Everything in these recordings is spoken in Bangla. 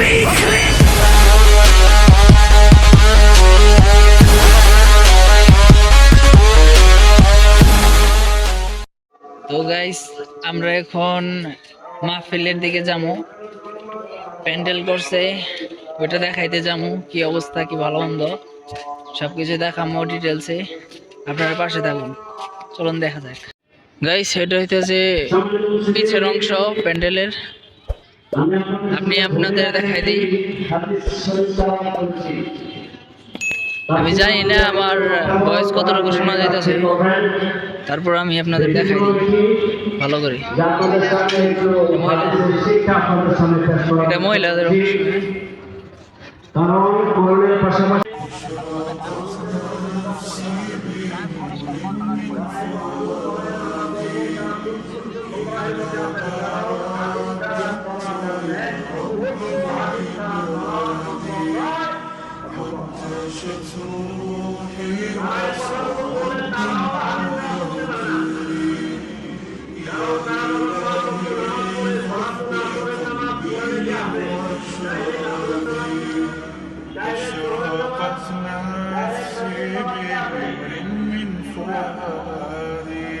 তো গাইস আমরা এখন মাহফিলের দিকে যাব। প্যান্ডেল করছে ওইটা দেখাইতে যাব, কি অবস্থা, কি ভালো মন্দ। সবকিছু দেখামো ডিটেলসে আপনার পাশে থাকুন। চলুন দেখা যাক। গাইস সেটা হইতেছে পিছের অংশ, প্যান্ডেলের। আপনি আপনাদের দেখাই দিই। আমি জানি না আমার ভয়েস কতটুকু শোনা যাইতেছে। তারপর আমি আপনাদের দেখাই দিই। ভালো করে। এটা মহিলাদের অংশ। وعاشت روحي اشرقت نفسي بغير من فؤادي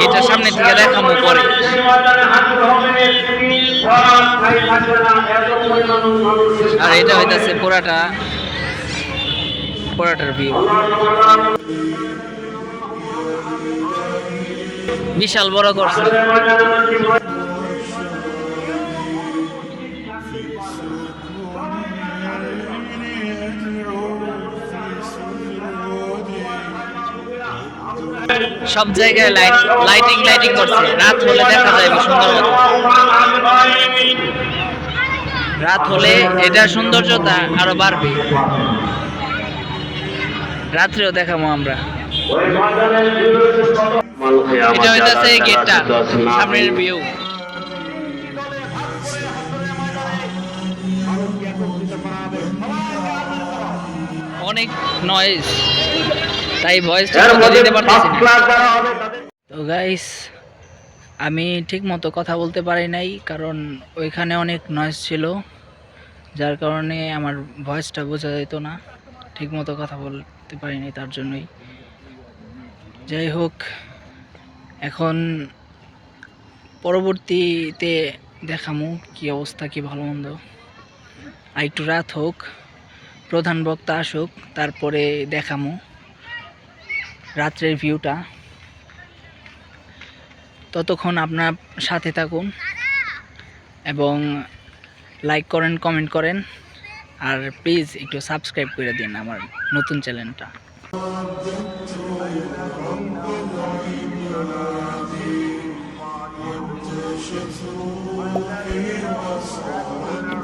গেটের সামনে থেকে দেখামো পরে। আর এটা হইতেছে পোড়াটা। পোড়াটার ভিউ বিশাল বড় করছে। সব জায়গায় লাইট লাইটিং লাইটিং করছে। রাত হলে দেখা যায় সুন্দর রাত হলে এটার সৌন্দর্যতা আরও বাড়বে। রাত্রেও দেখাবো আমরা। এটা হইতাছে গেটটা সামনের ভিউ অনেক নয়েজ তাই ভয়েসটা দিতে পারতেছি তো গাইস আমি ঠিক মতো কথা বলতে পারি নাই কারণ ওইখানে অনেক নয়েজ ছিল যার কারণে আমার ভয়েসটা বোঝা যেত না। ঠিক মতো কথা বলতে পারি নাই তার জন্যই। যাই হোক এখন পরবর্তীতে দেখামু কি অবস্থা কি ভালো মন্দ। আর একটু রাত হোক প্রধান বক্তা আসুক তারপরে দেখামু। রাত্রের ভিউটা ততক্ষণ আপনার সাথে থাকুন এবং লাইক করেন কমেন্ট করেন আর প্লিজ একটু সাবস্ক্রাইব করে দিন আমার নতুন চ্যানেলটা دعاء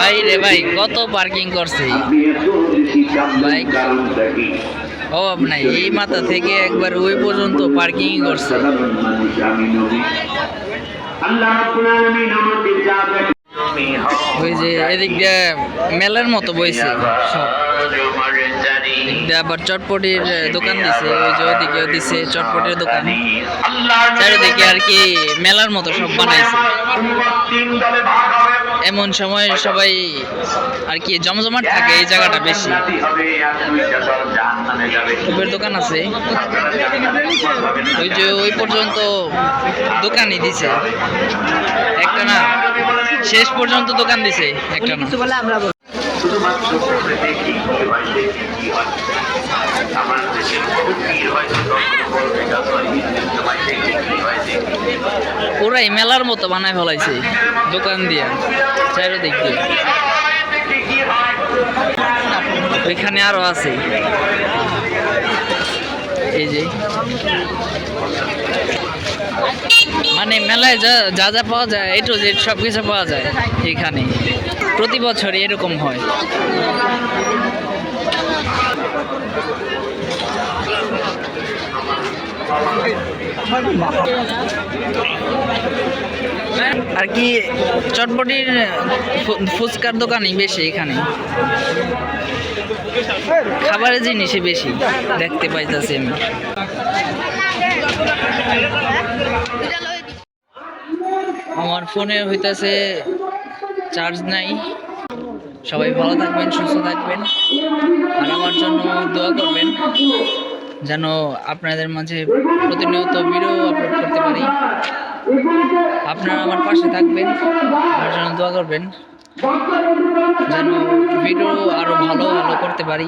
ভাই রে ভাই, কত পার্কিং করছে? অভাব নাই এই মাথা থেকে একবার ওই পর্যন্ত পার্কিং করছে। ওই যে এদিক দিয়ে মেলার মতো বইছে সব। আবার চটপটির দোকান দিছে, ওই যে ওদিকেও দিছে চটপটির দোকান। চারিদিকে আর কি মেলার মতো সব বানাইছে। এমন সময় সবাই আর কি জমজমাট থাকে এই জায়গাটা বেশি। দোকান আছে। ওই যে ওই পর্যন্ত দোকানই দিছে। একটা না, শেষ পর্যন্ত দোকান দিছে, একটা না। শুধুমাত্র দেখি দেখি দেখি দেখি পুরাই মেলার মতো বানায় ফেলাইছে, দোকান দিয়া, চারিদিক দিয়ে। ওইখানে আরও আছে। এই যে মানে মেলায় যা যা যা পাওয়া যায় এই টু জেড সব কিছু পাওয়া যায় এখানে। প্রতি বছর এরকম হয়। আর কি, চটপটির ফুচকার দোকানই বেশি এখানে। খাবারের জিনিসই বেশি, দেখতে পাইতেছি আমি। আমার ফোনে হইতেছে চার্জ নাই। সবাই ভালো থাকবেন, সুস্থ থাকবেন। আর আমার জন্য দোয়া করবেন, যেন আপনাদের মাঝে প্রতিনিয়ত ভিডিও আপলোড করতে পারি। আপনারা আমার পাশে থাকবেন, আমার জন্য দোয়া করবেন, যেন ভিডিও আরও ভালো ভালো করতে পারি।